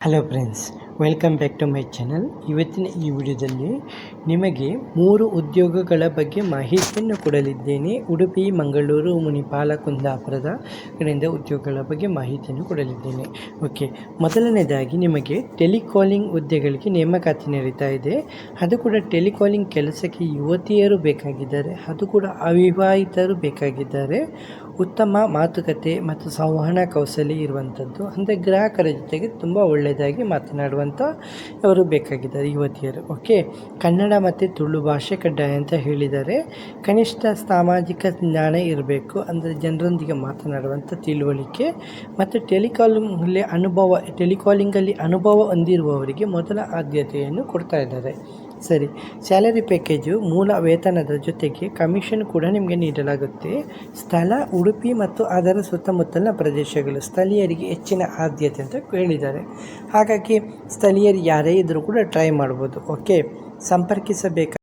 Hello friends welcome back to my channel ಇವತ್ತಿನ ಈ ವಿಡಿಯೋದಲ್ಲಿ ನಿಮಗೆ ಮೂರು ಉದ್ಯೋಗಗಳ ಬಗ್ಗೆ ಮಾಹಿತಿಯನ್ನು ಕೊಡಲಿದ್ದೇನೆ. ಉಡುಪಿ, ಮಂಗಳೂರು, ಮುನಿಪಾಲ, ಕುಂದಾಪುರದ ಕಡೆಯಿಂದ ಉದ್ಯೋಗಗಳ ಬಗ್ಗೆ ಮಾಹಿತಿಯನ್ನು ಕೊಡಲಿದ್ದೇನೆ. ಓಕೆ ಮೊದಲನೇದಾಗಿ ನಿಮಗೆ ಟೆಲಿಕಾಲಿಂಗ್ ಹುದ್ದೆಗಳಿಗೆ ನೇಮಕಾತಿ ನಡೀತಾ ಇದೆ. ಅದು ಕೂಡ ಟೆಲಿಕಾಲಿಂಗ್ ಕೆಲಸಕ್ಕೆ ಯುವತಿಯರು ಬೇಕಾಗಿದ್ದಾರೆ. ಅದು ಕೂಡ ಅವಿವಾಹಿತರು ಬೇಕಾಗಿದ್ದಾರೆ. ಉತ್ತಮ ಮಾತುಕತೆ ಮತ್ತು ಸಂವಹನ ಕೌಶಲ್ಯ ಇರುವಂಥದ್ದು. ಅಂದರೆ ಗ್ರಾಹಕರ ಜೊತೆಗೆ ತುಂಬ ಒಳ್ಳೆಯದಾಗಿ ಮಾತನಾಡುವಂಥ ಅವರು ಬೇಕಾಗಿದ್ದಾರೆ ಯುವತಿಯರು. ಓಕೆ ಕನ್ನಡ ಮತ್ತು ತುಳು ಭಾಷೆ ಕಡ್ಡಾಯ ಅಂತ ಹೇಳಿದ್ದಾರೆ ಕನಿಷ್ಠ ಸಾಮಾಜಿಕ ಜ್ಞಾನ ಇರಬೇಕು. ಅಂದರೆ ಜನರೊಂದಿಗೆ ಮಾತನಾಡುವಂಥ ತಿಳುವಳಿಕೆ ಮತ್ತು ಟೆಲಿಕಾಲಿಂಗಲ್ಲಿ ಅನುಭವ ಟೆಲಿಕಾಲಿಂಗಲ್ಲಿ ಅನುಭವ ಹೊಂದಿರುವವರಿಗೆ ಮೊದಲ ಆದ್ಯತೆಯನ್ನು ಕೊಡ್ತಾ ಇದ್ದಾರೆ. ಸರಿ. ಸ್ಯಾಲರಿ ಪ್ಯಾಕೇಜು ಮೂಲ ವೇತನದ ಜೊತೆಗೆ ಕಮಿಷನ್ ಕೂಡ ನಿಮಗೆ ನೀಡಲಾಗುತ್ತೆ. ಸ್ಥಳ, ಉಡುಪಿ ಮತ್ತು ಅದರ ಸುತ್ತಮುತ್ತಲಿನ ಪ್ರದೇಶಗಳು ಸ್ಥಳೀಯರಿಗೆ ಹೆಚ್ಚಿನ ಆದ್ಯತೆ ಅಂತ ಹೇಳಿದ್ದಾರೆ. ಹಾಗಾಗಿ ಸ್ಥಳೀಯರು ಯಾರೇ ಇದ್ದರೂ ಕೂಡ ಟ್ರೈ ಮಾಡ್ಬೋದು. ಓಕೆ? ಸಂಪರ್ಕಿಸಬೇಕಾದ